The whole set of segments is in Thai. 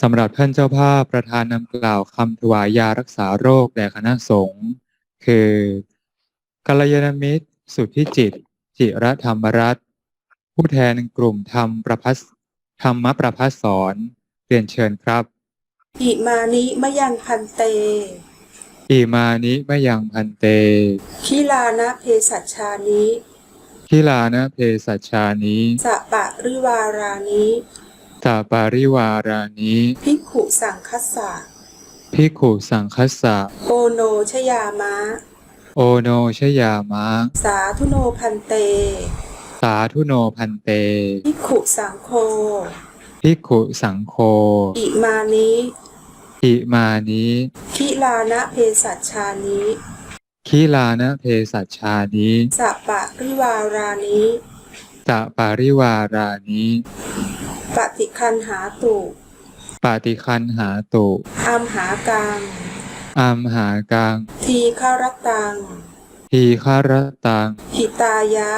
สำหรับท่านเจ้าภาพประธานนำกล่าวคำถวายยารักษาโรคแด่คณะสงฆ์คือกัลยาณมิตร สุทธิจิต จิรธรรมรัตน์ผู้แทนกลุ่มธรรมประพัสธรรมประพัสสอนเรียนเชิญครับ อิมานิมะยังพันเต อิมานิมะยังพันเตคิลานะเพสัชชานิคิลานะเพสัชชานิสะปะริวารานิ ตาปาริวารานิภิกขุสังคัสสะพิกขุสังคัสสะโอโนชยามะ โอโนชยามะ สาธุโนพันเต สาธุโนพันเต ภิกขุสังโฆพิกขุสังโฆอิมานิอิมานิคิลานะเพสัชชานิคิลานะเพสัชชานิสะปะริวารานิตะปาริวารานิ ปฏิคันหาตุปาติคันหาตุอัมหากังอัมหากังทีฆารตังทีฆารตังหิตายะ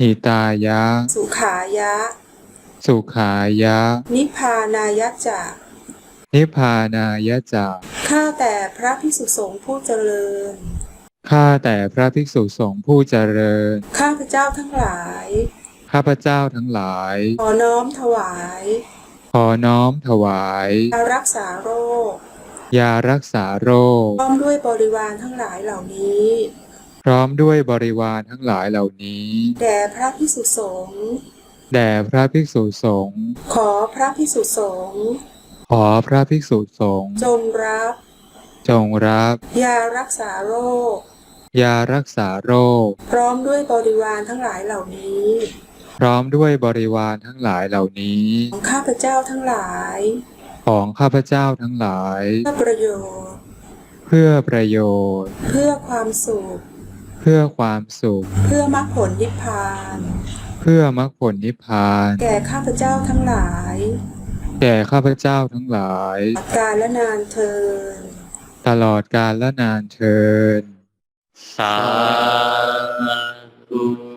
หิตายะ สุขายะ สุขายะ นิพพานายะจะนิพพานายะจาข้าแต่พระพิสุสงฆ์ผู้เจริญ ข้าแต่พระภิกษุสงฆ์ผู้เจริญ ข้าพเจ้าทั้งหลาย ข้าพเจ้าทั้งหลาย ขอน้อมถวาย ขอน้อมถวายยารักษาโรค ยารักษาโรค พร้อมด้วยบริวารทั้งหลายเหล่านี้ พร้อมด้วยบริวารทั้งหลายเหล่านี้ แด่พระพิสุสงฆ์แด่พระภิกษุสงฆ์ขอพระพิสุสงฆ์ขอพระภิกษุสงฆ์จงรับ จงรับ ยารักษาโรค ยารักษาโรค พร้อมด้วยบริวารทั้งหลายเหล่านี้พ ร้อมด้วยบริวารทั้งหลายเหล่านี้ของข้าพเจ้าทั้งหลาย ของข้าพเจ้าทั้งหลาย เพื่อประโยชน์ เพื่อประโยชน์ เพื่อความสุข เพื่อความสุข เพื่อมรรคผลนิพพาน เพื่อมรรคผลนิพพาน แก่ข้าพเจ้าทั้งหลาย แก่ข้าพเจ้าทั้งหลาย กาลและนานเทินตลอดกาลและนานเทินสาธุ